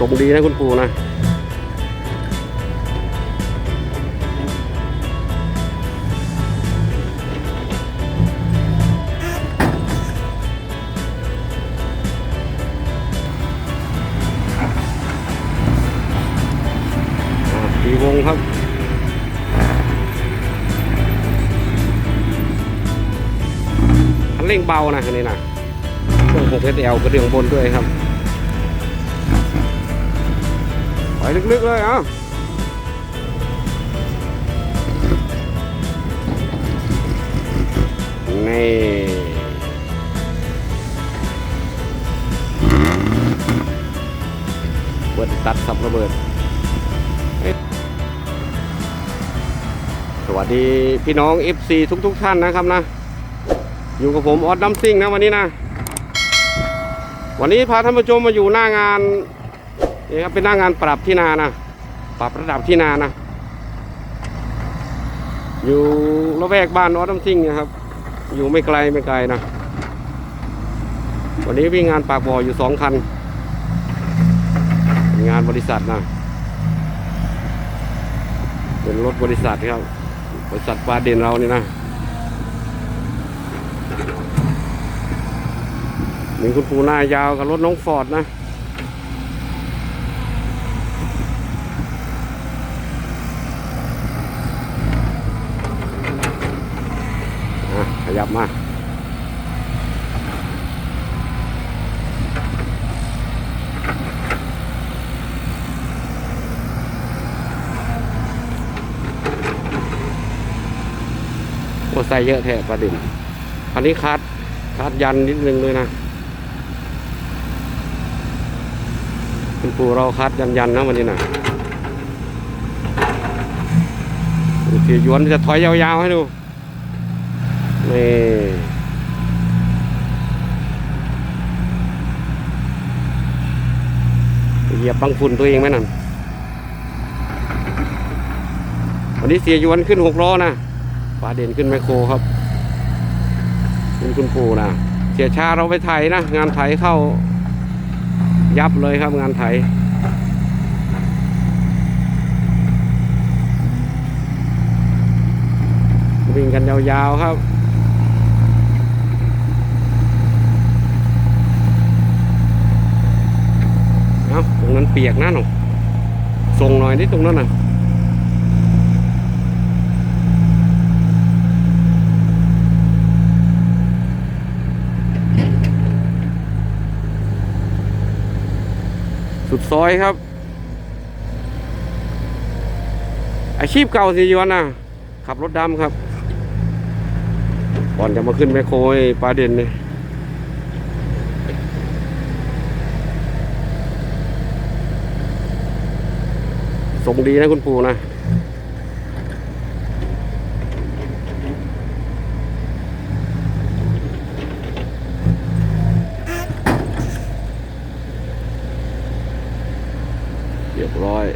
ส่งดีนะคุณปู่นะีวงครับคันเร่งเบานะคันนี้นะเครื่อง 6SL กระเดื่องบนด้วยครับ ไปลึกๆเลยเอ้านี่เปิดตัดสับระเบิด สวัสดีพี่น้อง FC ทุกๆท่านนะครับนะ อยู่กับผมออสน้ำซิ่งนะวันนี้นะ วันนี้พาท่านผู้ชมมาอยู่หน้างาน นี่ครับเป็นหน้างานปรับที่นานะ ปรับระดับที่นานะ อยู่ละแวกบ้านออสน้ำซิ่งนะครับ อยู่ไม่ไกลไม่ไกลนะ วันนี้วิ่งงานปากบ่ออยู่สองคัน งานบริษัทนะ เป็นรถบริษัทครับ บริษัทปลาเด่นเรานี่นะมีคุณปูหน้ายาวกับรถน้องฟอร์ดนะ อะ ข ยับมาโอ้ใส่เยอะแท้ประเด็นอันนี้คัดคัดยันนิดนึงเลยนะคุณปู่เราคัดยันยันนะวันนี้นะเสียหยวนจะถอยยาวๆให้ดู นี่เหยียบบังฝุ่นตัวเองไหมนั่นวันนี้เสียยวนขึ้นหกล้อนะปลาเด่นขึ้นแมโครครับเป็นคุณปู่นะเสียชาเราไปไถนะ งานไถเข้า ยับเลยครับงานไถวิ่งกันยาวๆครับ เอาตรงนั้นเปียกนะหนูส่งหน่อยนิดตรงนั้นน่ะสุดซอยครับ อาชีพเก่าสิยวนนะขับรถดำครับ ก่อนจะมาขึ้นแมคโครปลาเด่นเนี่ย ส่งดีนะคุณปู่นะ เรียบร้อย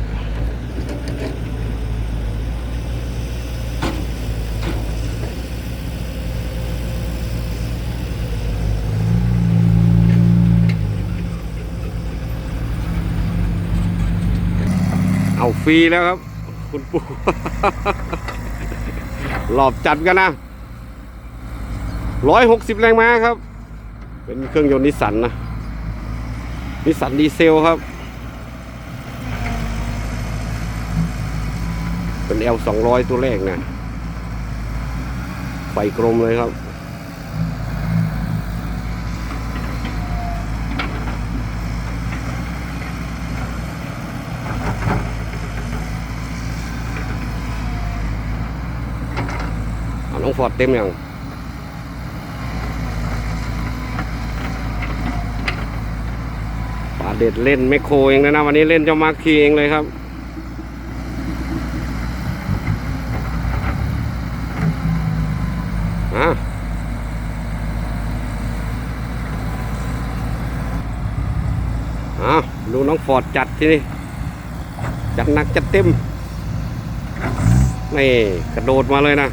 เอา ฟรีแล้วครับ คุณปู่หลอบจัดกันนะร้อยหกสิบแรงม้าครับ เป็นเครื่องยนต์นิสสันนะ นิสสันดีเซลครับ เป็น L สองร้อยตัวแรกนะไฟกลมเลยครับ น้องฟอร์ดเต็มยังป่าเด็ดเล่นแมคโครเองนะนะวันนี้เล่นเจ้ามาร์คีเองเลยครับอะอะดูน้องฟอร์ดจัดที่นี่ จัดหนักจัดเต็มนี่กระโดดมาเลยนะ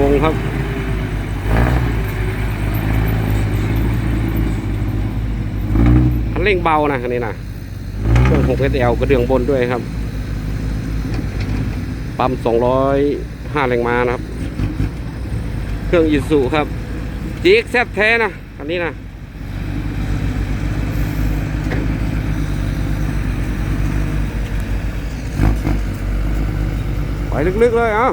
วงครับ เร่งเบานะคันนี้นะเครื่อง 6SL กระเดื่องบนด้วยครับ ปั๊มส205 แรงม้านะครับ เครื่องอิสุครับจีกแซบแท้นะอันนี้นะไปลึกๆเลยเอ้า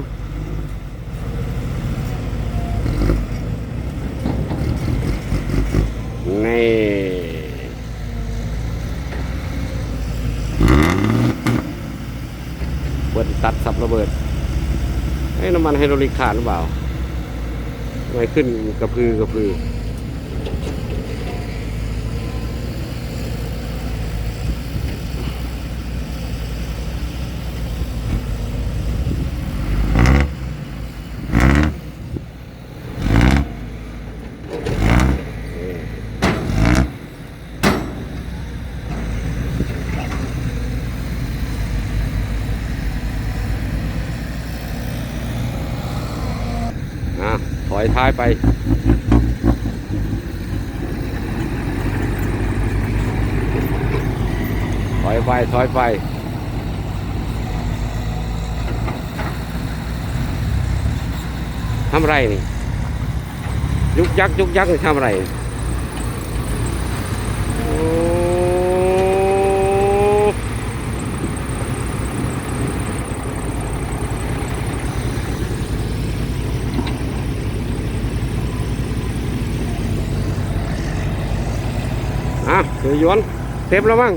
นี่เปิดตัดสับระเบิดไอ้น้ำมันไฮโดรลิกขาดหรือเปล่าทำไมขึ้นกระพือกระพือะถ อยท้ายไป ถอยไป ถอยไป ทำไรนี่ ยุกยักยุกยักนี่ทำไรโอ้อะ เดี๋ยวยวนเต็มแล้วมั้ง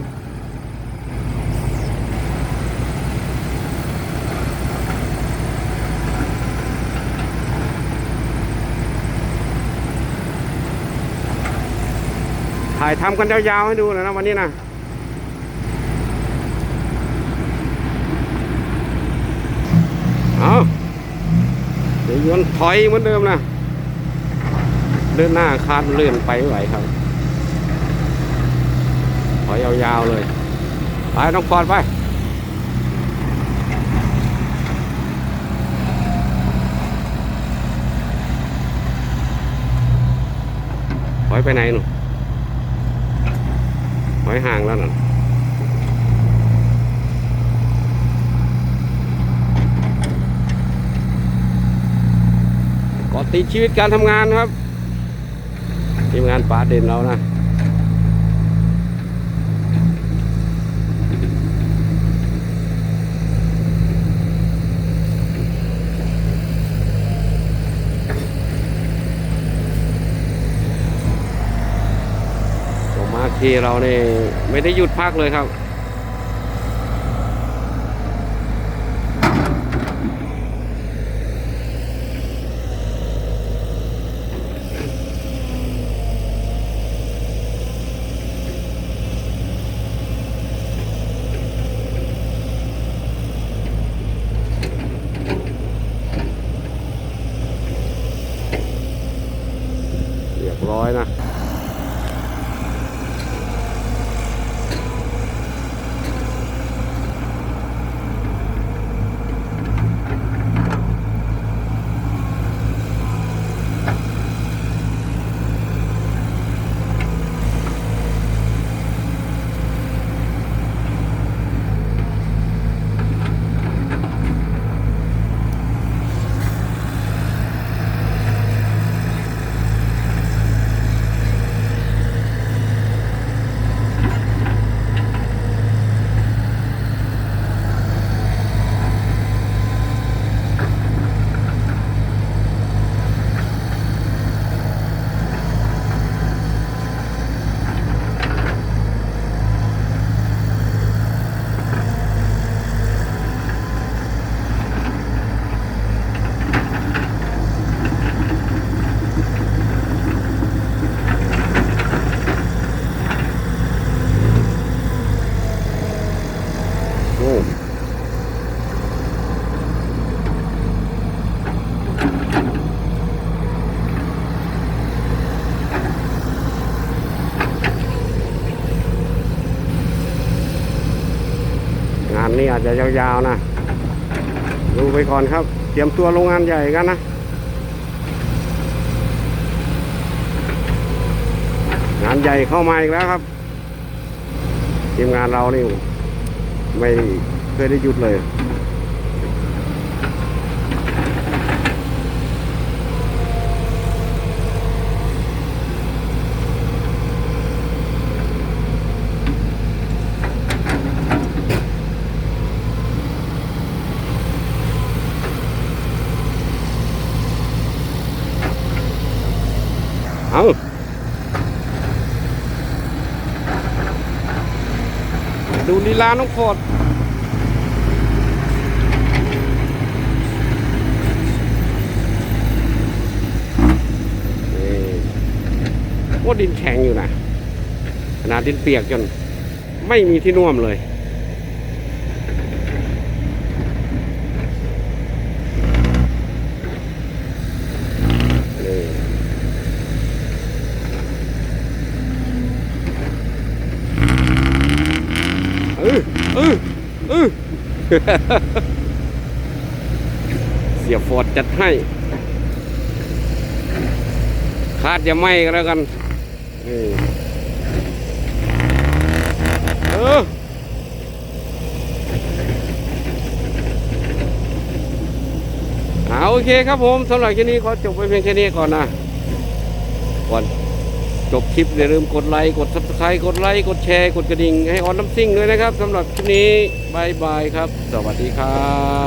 ถ่ายทำกันยาวๆให้ดูหนะนะวันนี้นะเอาเดี๋ยวยวนถอยเหมือนเดิมนะ เดินหน้าคาดเลื่อนไปไหวครับ ถอยยาวๆเลย ไปน้องปอดไปถอยไปไหนหนูถอยห่างแล้วนั่นก็ติดชีวิตการทำงานครับทีมงานป่าเด่นเรานะ ที่เราเนี่ยไม่ได้หยุดพักเลยครับ นี้อาจจะยาวๆนะ ดูไปก่อนครับ เตรียมตัวโรงงานใหญ่กันนะงานใหญ่เข้ามาอีกแล้วครับทีมงานเรานี่ไม่เคยได้หยุดเลย เอา ดูลีลาน้องโคดนี่ว่าดินแข็งอยู่นะขนาดดินเปียกจนไม่มีที่น่วมเลย นี่ เออเออเออ เสียฟอดจัดให้คาดอย่าไหมก็แล้วกันเออเอาโอเคครับผมสำหรับคลิปนี้ขอจบไปเพียงแค่นี้ก่อนนะก่อน จบคลิปอย่าลืมกดไลค์กด subscribe กดไลค์กดแชร์กดกระดิ่งให้ออนน้ำซิ่งด้วยนะครับสำหรับคลิปนี้บายบายครับ สวัสดีครับ